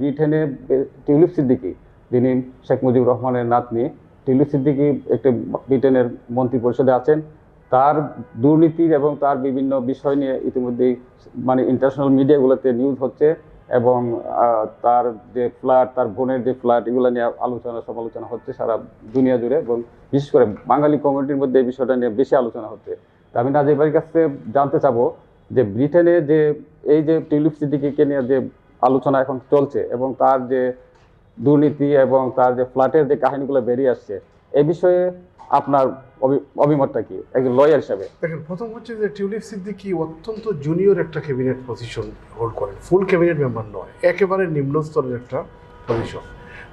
ব্রিটেনে টিউলিপ সিদ্দিকি, যিনি শেখ মুজিবুর রহমানের নাতনি, টিউলিপ সিদ্দিকি একটি ব্রিটেনের মন্ত্রী পরিষদে আছেন। তার দুর্নীতির এবং তার বিভিন্ন বিষয় নিয়ে ইতিমধ্যেই মানে ইন্টারন্যাশনাল মিডিয়াগুলোতে নিউজ হচ্ছে এবং তার যে ফ্ল্যাট, তার বোনের যে ফ্ল্যাট, এগুলো নিয়ে আলোচনা, সমালোচনা হচ্ছে সারা দুনিয়া জুড়ে এবং বিশেষ করে বাঙালি কমিউনিটির মধ্যে এই বিষয়টা নিয়ে বেশি আলোচনা হচ্ছে। আমি নাজির ভাইয়ের কাছে জানতে চাবো যে ব্রিটেনে যে, এই যে টিউলিপ সিদ্দিকিকে নিয়ে যে আলোচনা এখন চলছে এবং তার যে দুর্নীতি এবং তার যে ফ্ল্যাটের যে কাহিনীগুলো বেরিয়ে আসছে এই বিষয়ে আপনার অভি- অভিমতটা কি? একজন লয়ার হিসাবে। দেখেন, প্রথম হচ্ছে যে টিউলিপ সিদ্দিকি অত্যন্ত জুনিয়র একটা ক্যাবিনেট পজিশন হোল্ড করেন। ফুল ক্যাবিনেট মেম্বার নয়, একেবারে নিম্ন স্তরের একটা পজিশন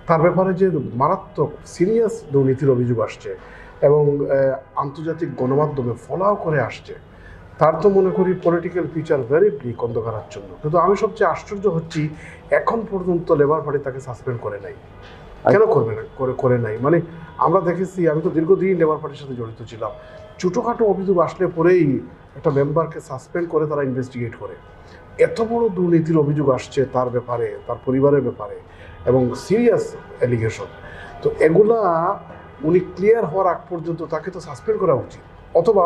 তার ব্যাপারে যে মারাত্মক সিরিয়াস দুর্নীতির অভিযোগ আসছে এবং আন্তর্জাতিক গণমাধ্যমে ফলাও করে আসছে তার তো মনে করি পলিটিক্যাল ফিচার ভেরি ব্লিক অন্ধকারার জন্য কিন্তু আমি সবচেয়ে আশ্চর্য হচ্ছি, এখন পর্যন্ত লেবার পার্টি তাকে সাসপেন্ড করে নাই। কেন করবে না? করে করে নাই। মানে আমরা দেখেছি, আমি তো দীর্ঘদিন লেবার পার্টির সাথে জড়িত ছিলাম। ছোটোখাটো অভিযোগ আসলে পরেই একটা মেম্বারকে সাসপেন্ড করে তারা ইনভেস্টিগেট করে। এত বড় দুর্নীতির অভিযোগ আসছে তার ব্যাপারে, তার পরিবারের ব্যাপারে, এবং সিরিয়াস অ্যালিগেশন তো এগুলা উনি ক্লিয়ার হওয়ার আগ পর্যন্ত তাকে তো সাসপেন্ড করা উচিত। অথবা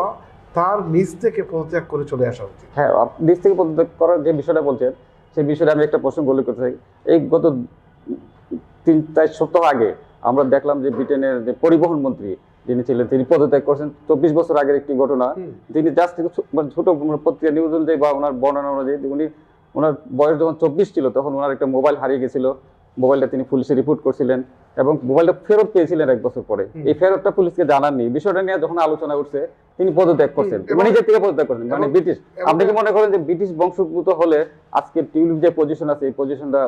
তার নিজ থেকে পদত্যাগ করে চলে আসা উচিত। হ্যাঁ নিজ থেকে পদত্যাগ করার যে বিষয়টা বলছেন সেই বিষয়টা আমি একটা প্রশ্ন বলে করতে চাই এই গত তিন চার সপ্তাহ আগে আমরা দেখলাম যে ব্রিটেনের যে পরিবহন মন্ত্রী যিনি ছিলেন তিনি পদত্যাগ করছেন। চব্বিশ বছর আগের একটি ঘটনা। তিনি জাস্ট থেকে মানে ছোট পত্রিকা নিউজ অনুযায়ী বা ওনার বর্ণনা অনুযায়ী উনি ওনার বয়স যখন চব্বিশ ছিল তখন ওনার একটা মোবাইল হারিয়ে গেছিল। মোবাইলটা তিনি পুলিশে রিপোর্ট করছিলেন এবং মোবাইলটা ফেরত পেয়েছিলেন এক বছর পরে। এই ফেরতটা পুলিশকে জানাননি। বিষয়টা নিয়ে যখন আলোচনা উঠছে তিনি পদত্যাগ করছেন। মানে নিজের থেকে পদত্যাগ করছেন মানে ব্রিটিশ। আপনি কি মনে করেন যে ব্রিটিশ বংশোদ্ভূত হলে আজকে টিউলিপ যে পজিশন আছে এই পজিশনটা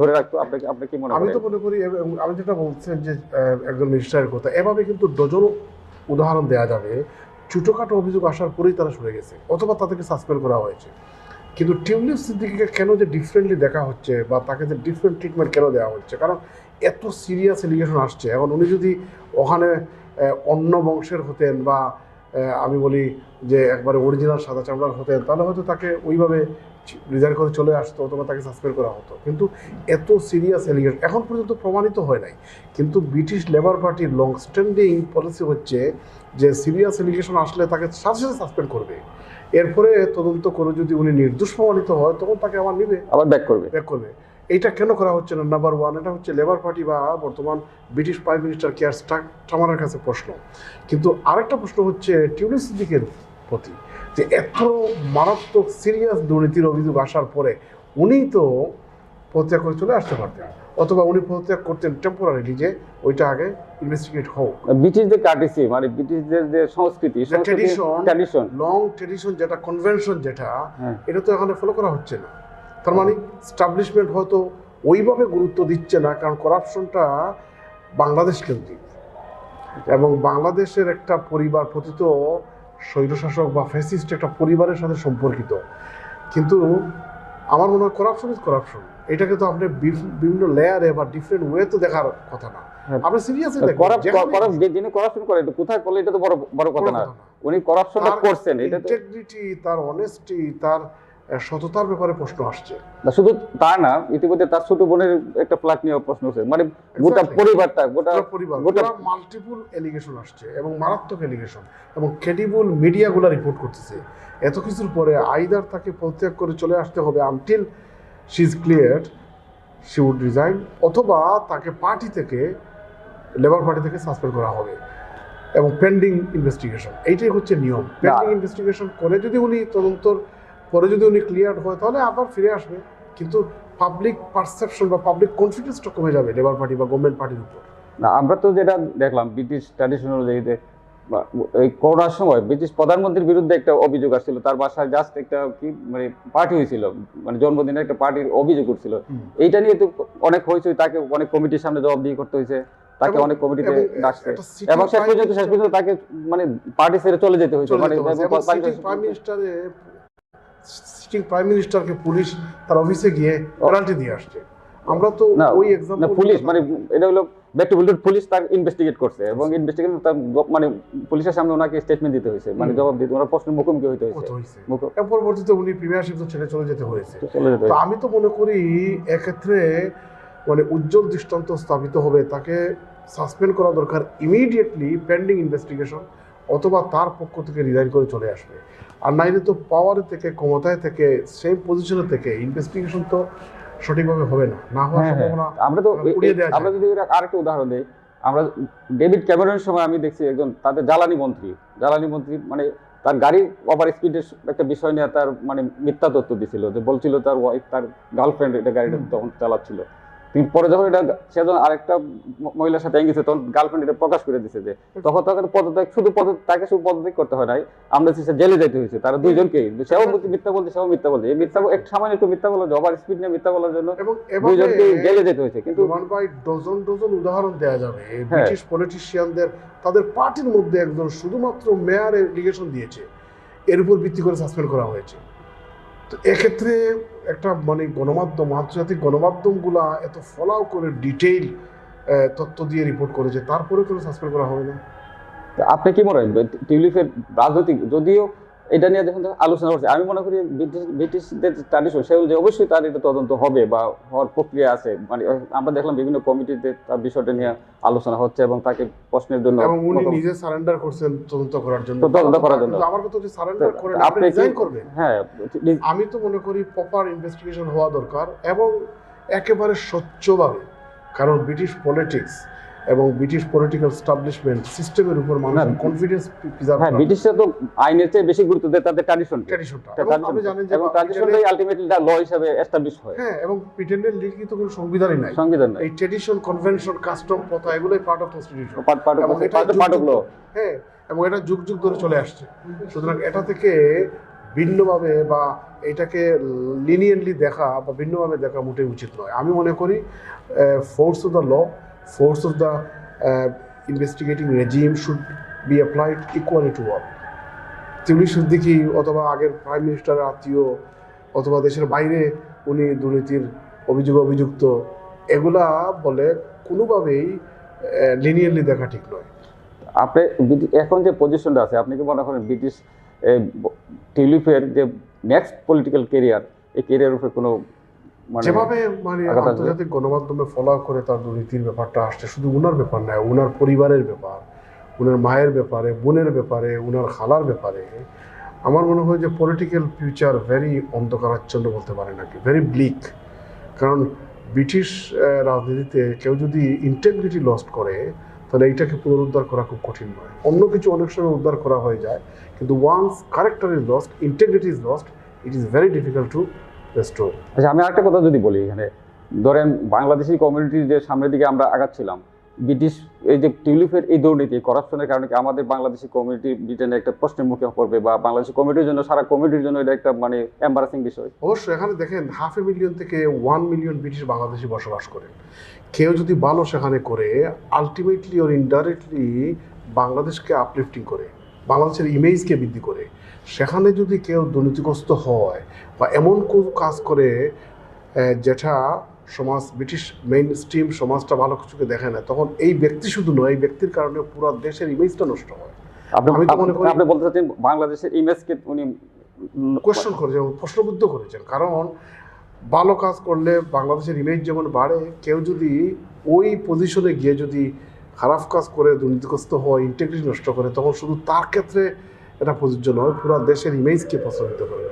ধরে রাখতো? আপনাকে আপনি কি মনে করেন? আমি তো মনে করি আমি যেটা বলছেন যে একজন মিনিস্টারের কথা এভাবে কিন্তু ডজন উদাহরণ দেওয়া যাবে। ছোটোখাটো অভিযোগ আসার পরেই তারা সরে গেছে অথবা তাদেরকে সাসপেন্ড করা হয়েছে। কিন্তু টিউলিপ সিদ্দিকিকে কেন যে ডিফারেন্টলি দেখা হচ্ছে বা তাকে যে ডিফারেন্ট ট্রিটমেন্ট কেন দেওয়া হচ্ছে? কারণ এত সিরিয়াস এলিগেশন আসছে। এখন উনি যদি ওখানে অন্য বংশের হতেন বা আমি বলি যে একবারে অরিজিনাল সাদা চামড়ার হতেন তাহলে হয়তো তাকে ওইভাবে রিজাইন করে চলে আসতো অথবা তাকে সাসপেন্ড করা হতো। কিন্তু এত সিরিয়াস এলিগেশন এখন পর্যন্ত প্রমাণিত হয় নাই। কিন্তু ব্রিটিশ লেবার পার্টির লং স্ট্যান্ডিং পলিসি হচ্ছে যে সিরিয়াস এলিগেশন আসলে তাকে সাথে সাথে সাসপেন্ড করবে। এরপরে তদন্ত করে যদি উনি নির্দোষ প্রমাণিত হয় তখন তাকে আবার নিবে। আবার ব্যাক করবে। ব্যাক করবে। এইটা কেন করা হচ্ছে না? নাম্বার ওয়ান এটা হচ্ছে লেবার পার্টি বা বর্তমান ব্রিটিশ প্রাইম মিনিস্টার কেয়ার স্টামারের কাছে প্রশ্ন। কিন্তু আরেকটা প্রশ্ন হচ্ছে টিউলিপ সিদ্দিকের প্রতি যে এত মারাত্মক সিরিয়াস দুর্নীতির অভিযোগ আসার পরে উনি তো পদত্যাগ করে চলে আসতে পারতেন অথবা উনি পদত্যাগ করতেন টেম্পোরারিলি যে ওইটা আগে ইনভেস্টিগেট হোক। ব্রিটিশদের কার্টিসি মানে ব্রিটিশদের যে সংস্কৃতি ট্র্যাডিশন লং ট্রেডিশন যেটা কনভেনশন যেটা হ্যাঁ। এটা তো এখানে ফলো করা হচ্ছে না। তার মানে স্টাবলিশমেন্ট হয়তো ওইভাবে গুরুত্ব দিচ্ছে না কারণ করাপশনটা বাংলাদেশ কেন্দ্রিক এবং বাংলাদেশের একটা পরিবার পতিত স্বৈরশাসক বা ফ্যাসিস্ট একটা পরিবারের সাথে সম্পর্কিত। কিন্তু আমার মনে হয় করাপশন ইজ করাপশন এটাকে তো আপনি বিভ- বিভিন্ন লেয়ারে বা ডিফারেন্ট ওয়েতে দেখার কথা না। হ্যাঁ। আপনি সিরিয়াসলি যিনি করাপশন করে কোথায় করলে এটা তো বড় বড় কথা না। উনি করাপশনটা করছেন এটা ইন্টেগ্রিটি তার অনেস্টি তার সততার ব্যাপারে প্রশ্ন আসছে। না, শুধু তা না ইতিমধ্যে তার ছোট বোনের একটা ফ্ল্যাট নিয়ে প্রশ্ন হচ্ছে মানে গোটা পরিবারটা গোটা পরিবার। গোটা মাল্টিপল এলিগেশন আসছে এবং মারাত্মক এলিগেশন এবং ক্রেডিবল মিডিয়াগুলো রিপোর্ট করতেছে। এত কিছুর পরে আইদার তাকে পদত্যাগ করে চলে আসতে হবে until she is clear she would resign অথবা তাকে পার্টি থেকে লেবার পার্টি থেকে সাসপেন্ড করা হবে এবং পেন্ডিং ইনভেস্টিগেশন এইটাই হচ্ছে নিয়ম। পেন্ডিং ইনভেস্টিগেশন করে যদি উনি তদন্তর পরে যদি উনি ক্লিয়ার হয় তাহলে আবার ফিরে আসবে। কিন্তু পাবলিক পারসেপশন বা পাবলিক কনফিডেন্সটা কমে যাবে লেবার পার্টি বা গভর্নমেন্ট পার্টির উপর। না আমরা তো যেটা দেখলাম ব্রিটিশ ট্র্যাডিশন অনুযায়ী এই করোনার সময় ব্রিটিশ প্রধানমন্ত্রীর বিরুদ্ধে একটা অভিযোগ আসছিল তার বাসায় জাস্ট একটা কি মানে পার্টি হয়েছিল মানে জন্মদিনে একটা পার্টির অভিযোগ উঠছিল। এইটা নিয়ে তো অনেক হয়েছে তাকে অনেক কমিটির সামনে জবাবদিহি করতে হয়েছে তাকে অনেক কমিটিতে এবং ডাকছে। এবং শেষ পর্যন্ত শেষ পর্যন্ত তাকে মানে পার্টি ছেড়ে চলে যেতে হয়েছে মানে প্রাইম মিনিস্টারে সিটিং প্রাইম মিনিস্টারকে পুলিশ তার অফিসে গিয়ে পেনাল্টি দিয়ে আসছে। আমরা তো ওই এক্সাম্পল পুলিশ মানে এটা হলো পুলিশ তার ইনভেস্টিগেট করছে এবং ইনভেস্টিগেট তার মানে পুলিশের সামনে ওনাকে স্টেটমেন্ট দিতে হয়েছে মানে জবাব দিতে ওনার প্রশ্নের মুখোমুখি হইতে হয়েছে। পরবর্তীতে উনি প্রিমিয়ারশিপ তো ছেড়ে চলে যেতে হয়েছে। তো আমি তো মনে করি এক্ষেত্রে মানে উজ্জ্বল দৃষ্টান্ত স্থাপিত হবে তাকে সাসপেন্ড করা দরকার ইমিডিয়েটলি পেন্ডিং ইনভেস্টিগেশন অথবা তার পক্ষ থেকে রিজাইন করে চলে আসবে। আর নাইলে তো পাওয়ার থেকে ক্ষমতায় থেকে সেম পজিশনে থেকে ইনভেস্টিগেশন তো সঠিকভাবে হবে না। না হওয়ার হ্যাঁ, হ্যাঁ। সম্ভাবনা আমরা তো আমরা যদি আরেকটা উদাহরণ দিই আমরা ডেভিড ক্যামেরনের সময় আমি দেখছি একজন তাদের জ্বালানি মন্ত্রী। জ্বালানি মন্ত্রী মানে তার গাড়ি ওভার স্পিডের একটা বিষয় নিয়ে তার মানে মিথ্যা তথ্য দিছিল। যে বলছিল তার ওয়াইফ তার গার্লফ্রেন্ড এটা গাড়িটা তখন চালাচ্ছিল। কিন্তু পরে যখন এটা সে যখন আরেকটা মহিলার সাথে গেছে তখন গার্লফ্রেন্ড এটা প্রকাশ করে দিছে যে তখন তাকে পদত্যাগ শুধু পদ তাকে শুধু পদত্যাগ করতে হয় নাই। আমরা সে জেলে যেতে হয়েছে তারা দুইজনকেই। সেও মিথ্যা বলছে সেও মিথ্যা বলছে। এই মিথ্যা এক সামান্য একটু মিথ্যা বলা ওভার স্পিড নিয়ে মিথ্যা বলার জন্য দুইজনকে জেলে যেতে হয়েছে। কিন্তু ওয়ান বাই ডজন ডজন উদাহরণ দেওয়া যাবে। হ্যাঁ। ব্রিটিশ পলিটিশিয়ানদের তাদের পার্টির মধ্যে একজন শুধুমাত্র মেয়ার এলিগেশন দিয়েছে। এর উপর ভিত্তি করে সাসপেন্ড করা হয়েছে। তো এক্ষেত্রে একটা মানে গণমাধ্যম, আন্তর্জাতিক গণমাধ্যমগুলা এত ফলাও করে ডিটেইল তথ্য দিয়ে রিপোর্ট করেছে তারপরে কোনো সাসপেন্ড করা হবে না। আপনি কি মনে হয় টিউলিপের রাজনৈতিক, যদিও এটা নিয়ে যখন আলোচনা করছে আমি মনে করি ব্রিটিশ ব্রিটিশদের ট্রাডিশন সে অনুযায়ী অবশ্যই তার এটা তদন্ত হবে বা হওয়ার প্রক্রিয়া আছে। মানে আমরা দেখলাম বিভিন্ন কমিটিতে তার বিষয়টা নিয়ে আলোচনা হচ্ছে এবং তাকে প্রশ্নের জন্য এবং উনি নিজে সারেন্ডার করছেন তদন্ত করার জন্য। তদন্ত করার জন্য। আমার কথা হচ্ছে সারেন্ডার করেন আপনি আপনি রিজাইন করবেন? হ্যাঁ আমি তো মনে করি প্রপার ইনভেস্টিগেশন হওয়া দরকার এবং একেবারে স্বচ্ছভাবে কারণ ব্রিটিশ পলিটিক্স এবং ব্রিটিশ পলিটিক্যাল স্টাবলিশমেন্ট সিস্টেমের উপর মানুষের কনফিডেন্স প্রিজার্ভ হ্যাঁ ব্রিটিশরা তো আইনের চেয়ে বেশি গুরুত্ব দেয় তাদের ট্রাডিশন ট্র্যাডিশনটা আপনি জানেন যে এবং ট্রাডিশনটাই আলটিমেটলি ল হিসাবে এস্টাবলিশ হয়। হ্যাঁ এবং ব্রিটেনের লিখিত কোনো সংবিধানই নাই। সংবিধান নাই। এই ট্র্যাডিশন কনভেনশন কাস্টম প্রথা এগুলোই part of constitution part part এটা পার্ট অফ ল হ্যাঁ এবং এটা যুগ যুগ ধরে চলে আসছে। সুতরাং এটা থেকে ভিন্নভাবে বা এটাকে লিনিয়েন্টলি দেখা বা ভিন্নভাবে দেখা মোটেই উচিত নয়। আমি মনে করি force of the law force of the investigating regime should be applied equally to all Tulip Siddiqui অথবা আগের প্রাইম মিনিস্টারের আত্মীয় অথবা দেশের বাইরে উনি দুর্নীতির অভিযোগ অভিযুক্ত, এগুলা বলে কোনোভাবেই লিনিয়ারলি দেখা ঠিক নয়। আপনি এখন যে পজিশনটা আছে, আপনি কি মনে করেন ব্রিটিশ টিউলিপের যে নেক্সট পলিটিক্যাল কেরিয়ার এই কেরিয়ার উপরে কোনো যেভাবে মানে আন্তর্জাতিক গণমাধ্যমে ফলো করে তার দুর্নীতির ব্যাপারটা আসছে শুধু উনার ব্যাপার নয় উনার পরিবারের ব্যাপার উনার মায়ের ব্যাপারে বোনের ব্যাপারে উনার খালার ব্যাপারে আমার মনে হয় যে পলিটিক্যাল ফিউচার ভেরি অন্ধকারাচ্ছন্ন বলতে পারে নাকি ভেরি ব্লিক কারণ ব্রিটিশ রাজনীতিতে কেউ যদি ইন্টেগ্রিটি লস্ট করে তাহলে এইটাকে পুনরুদ্ধার করা খুব কঠিন নয়। অন্য কিছু অনেক সময় উদ্ধার করা হয়ে যায় কিন্তু once character is lost integrity is lost it is very difficult to আচ্ছা আমি আরেকটা কথা যদি বলি এখানে ধরেন বাংলাদেশি কমিউনিটির যে সামনের দিকে আমরা আগাচ্ছিলাম ব্রিটিশ এই যে টিউলিপের এই দুর্নীতি করাপশনের কারণে কি আমাদের বাংলাদেশি কমিউনিটি ব্রিটেনে একটা প্রশ্নের মুখে পড়বে বা বাংলাদেশি কমিউনিটির জন্য সারা কমিউনিটির জন্য এটা একটা মানে এম্বারাসিং বিষয়? অবশ্যই এখানে দেখেন হাফ এ মিলিয়ন থেকে ওয়ান মিলিয়ন ব্রিটিশ বাংলাদেশি বসবাস করেন। কেউ যদি ভালো সেখানে করে আলটিমেটলি ওর ইনডাইরেক্টলি বাংলাদেশকে আপলিফটিং করে বাংলাদেশের ইমেজকে বৃদ্ধি করে সেখানে যদি কেউ দুর্নীতিগ্রস্ত হয় বা এমন কোনো কাজ করে যেটা সমাজ ব্রিটিশ মেইন স্ট্রিম সমাজটা ভালো কিছুকে দেখে না তখন এই ব্যক্তি শুধু নয় এই ব্যক্তির কারণে পুরো দেশের ইমেজটা নষ্ট হয়। আপনি আপনি বলতে চাচ্ছেন বাংলাদেশের ইমেজকে উনি কোয়েশ্চন করেছেন প্রশ্নবুদ্ধ করেছেন। কারণ ভালো কাজ করলে বাংলাদেশের ইমেজ যেমন বাড়ে কেউ যদি ওই পজিশনে গিয়ে যদি খারাপ কাজ করে দুর্নীতিগ্রস্ত হয় ইন্টেগ্রিটি নষ্ট করে তখন শুধু তার ক্ষেত্রে এটা প্রযোজ্য নয় পুরো দেশের ইমেজকে প্রশ্নিত করবে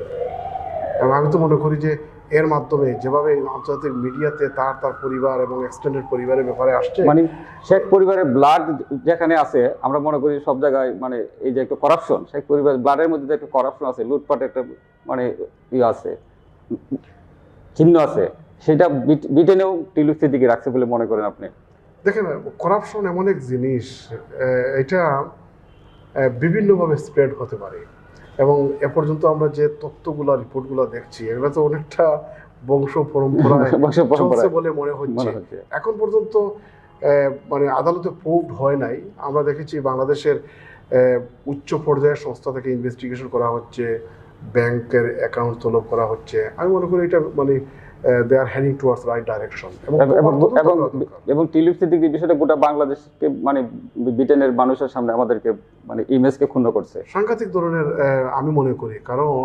এবং আমি তো মনে করি যে এর মাধ্যমে যেভাবে আন্তর্জাতিক মিডিয়াতে তার তার পরিবার এবং এক্সটেন্ডেড পরিবারের ব্যাপারে আসছে মানে শেখ পরিবারের ব্লাড যেখানে আছে আমরা মনে করি সব জায়গায় মানে এই যে একটা করাপশন শেখ পরিবারের ব্লাডের মধ্যে যে একটা করাপশন আছে লুটপাট একটা মানে ইয়ে আছে চিহ্ন আছে সেটা ব্রিটেনেও টিলুসির দিকে রাখছে বলে মনে করেন আপনি। দেখেন করাপশন এমন এক জিনিস এটা বিভিন্নভাবে স্প্রেড হতে পারে। এবং এ পর্যন্ত আমরা যে তথ্যগুলো রিপোর্টগুলো দেখছি এগুলো তো অনেকটা বংশ পরম্পরায় চলছে বলে মনে হচ্ছে। এখন পর্যন্ত মানে আদালতে প্রুভড হয় নাই। আমরা দেখেছি বাংলাদেশের উচ্চ পর্যায়ের সংস্থা থেকে ইনভেস্টিগেশন করা হচ্ছে ব্যাংকের অ্যাকাউন্ট তলব করা হচ্ছে। আমি মনে করি এটা মানে they are heading towards right direction এবং এবং। এবং টিউলিপ সিদ্দিকি বিষয়টা গোটা বাংলাদেশকে মানে ব্রিটেনের মানুষের সামনে আমাদেরকে মানে ইমেজকে ক্ষুণ্ণ করছে। সাংঘাতিক ধরনের আমি মনে করি। কারণ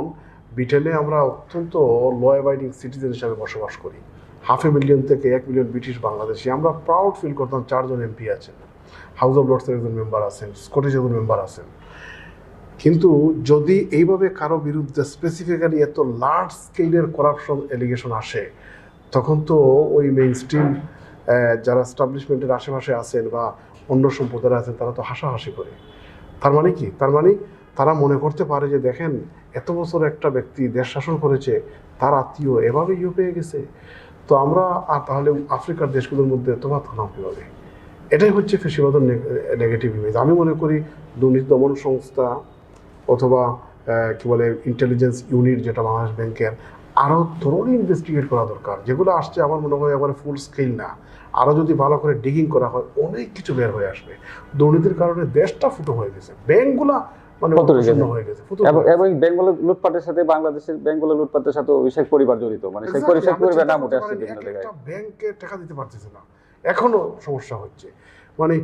ব্রিটেনে আমরা অত্যন্ত ল অ্যাবাইডিং সিটিজেন হিসাবে বসবাস করি। হাফ এ মিলিয়ন থেকে এক মিলিয়ন ব্রিটিশ বাংলাদেশি। আমরা প্রাউড ফিল করতাম চারজন এমপি আছেন। হাউস অফ লর্ডসের একজন মেম্বার আছেন স্কটিশ একজন মেম্বার আছেন। কিন্তু যদি এইভাবে কারও বিরুদ্ধে স্পেসিফিক্যালি এত লার্জ স্কেলের করাপশন এলিগেশন আসে, তখন তো ওই মেইন স্ট্রিম যারা স্টাবলিশমেন্টের আশেপাশে আছেন বা অন্য সম্প্রদায়ের আছেন, তারা তো হাসাহাসি করে। তার মানে কি? তার মানে তারা মনে করতে পারে যে, দেখেন, এত বছর একটা ব্যক্তি দেশ শাসন করেছে, তার আত্মীয় এভাবে ইয়ে পেয়ে গেছে। তো আমরা আর তাহলে আফ্রিকার দেশগুলোর মধ্যে তোমার থানা কীভাবে? এটাই হচ্ছে ফেসিবাদের নেগেটিভ ইমেজ আমি মনে করি, দুর্নীতি দমন সংস্থা অথবা কি বলে ইন্টেলিজেন্স ইউনিট যেটা বাংলাদেশ ব্যাংকের আরও থরোলি ইনভেস্টিগেট করা দরকার। যেগুলো আসছে আমার মনে হয় একবারে ফুল স্কেল না। আরও যদি ভালো করে ডিগিং করা হয় অনেক কিছু বের হয়ে আসবে। দুর্নীতির কারণে দেশটা ফুটো হয়ে গেছে। ব্যাংকগুলা মানে হয়ে গেছে। গেছে ফুটো এবং গেছে। এবং বেঙ্গলের লুটপাটের সাথে বাংলাদেশের বেঙ্গলের লুটপাটের সাথে শেখ পরিবার জড়িত। মানে শেখ Exactly, শেখ পরিবার নাম উঠে আসছে পারিনি, বিভিন্ন এক জায়গায়। একটা ব্যাংকে টাকা দিতে পারতেছে না। এখনও সমস্যা হচ্ছে। মানে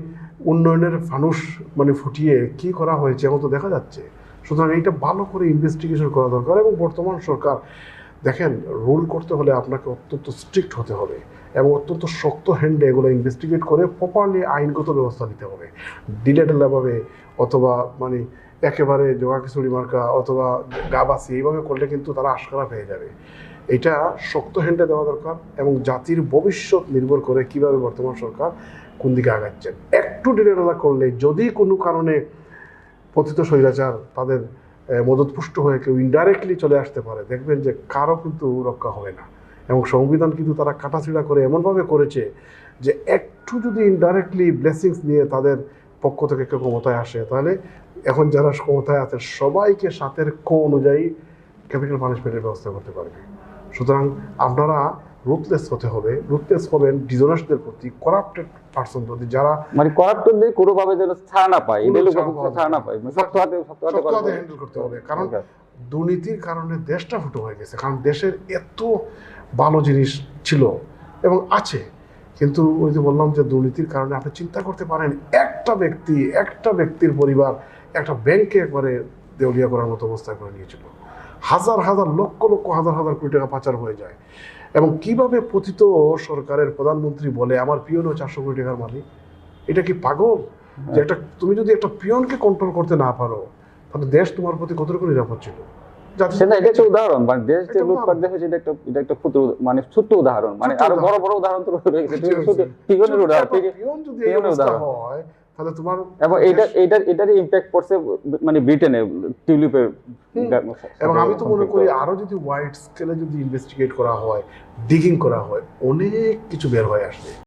উন্নয়নের ফানুস মানে ফুটিয়ে কি করা হয়েছে এখন তো দেখা যাচ্ছে। সুতরাং এইটা ভালো করে ইনভেস্টিগেশন করা দরকার এবং বর্তমান সরকার, দেখেন রুল করতে হলে আপনাকে অত্যন্ত স্ট্রিক্ট হতে হবে এবং অত্যন্ত শক্ত হ্যান্ডে এগুলো ইনভেস্টিগেট করে প্রপারলি আইনগত ব্যবস্থা নিতে হবে। ডিলেটেলাভাবে অথবা মানে একেবারে জোগা খিচুড়ি মার্কা অথবা গাবাসি এইভাবে করলে কিন্তু তারা আশকারা পেয়ে যাবে। এটা শক্ত হ্যান্ডে দেওয়া দরকার এবং জাতির ভবিষ্যৎ নির্ভর করে কীভাবে বর্তমান সরকার কোন দিকে আগাচ্ছেন। একটু ডিলেটেলা করলে যদি কোনো কারণে পতিত স্বৈরাচার তাদের মদতপুষ্ট হয়ে কেউ ইনডাইরেক্টলি চলে আসতে পারে। দেখবেন যে কারও কিন্তু রক্ষা হবে না। এবং সংবিধান কিন্তু তারা কাটাছিড়া করে এমনভাবে করেছে যে একটু যদি ইনডাইরেক্টলি ব্লেসিংস নিয়ে তাদের পক্ষ থেকে কেউ ক্ষমতায় আসে, তাহলে এখন যারা ক্ষমতায় আছে সবাইকে সাথের ক অনুযায়ী ক্যাপিটাল পানিশমেন্টের ব্যবস্থা করতে পারবে। সুতরাং আপনারা রুথলেস হতে হবে রুথলেস হবেন ডিজনার্সদের প্রতি করাপ্টেড পার্সন প্রতি যারা মানে করাপ্টরদের কোনোভাবে যেন ছাড় না পায় এদের ছাড় না পায় না। শক্ত হাতে শক্ত হাতে। হ্যান্ডেল করতে হবে কারণ দুর্নীতির কারণে দেশটা ফুটো হয়ে গেছে কারণ দেশের এত ভালো জিনিস ছিল এবং আছে কিন্তু ওই যে বললাম যে দুর্নীতির কারণে আপনি চিন্তা করতে পারেন একটা ব্যক্তি একটা ব্যক্তির পরিবার একটা ব্যাংকে একবারে দেউলিয়া করার মতো অবস্থায় করে নিয়েছিল হাজার হাজার লক্ষ লক্ষ হাজার হাজার কোটি টাকা পাচার হয়ে যায় এবং কীভাবে পতিত সরকারের প্রধানমন্ত্রী বলে আমার পিওনও চারশো কোটি টাকার মালিক এটা কি পাগল? যে একটা তুমি যদি একটা পিয়নকে কন্ট্রোল করতে না পারো তাহলে দেশ তোমার প্রতি কতটুকু নিরাপদ ছিল? সেটা এটা একটা উদাহরণ। মানে দেশ যে একটা লুটপাট উদাহরণ। দেখেছে এটা একটা এটা একটা ক্ষুদ্র মানে ছোট্ট উদাহরণ। মানে আরও বড় বড় উদাহরণ তো রয়েছে। জি, জি। শুধু পিগনের উদাহরণ পিয়ন যদি এই পিয়নের অবস্থা উদাহরণ। হয় তাহলে তোমার এবং এটা এটার এটারই ইম্প্যাক্ট পড়ছে মানে ব্রিটেনে টিউলিপের এবং আমি তো মনে করি আরও যদি ওয়াইড স্কেলে যদি ইনভেস্টিগেট করা হয় ডিগিং করা হয় অনেক কিছু বের হয়ে আসবে।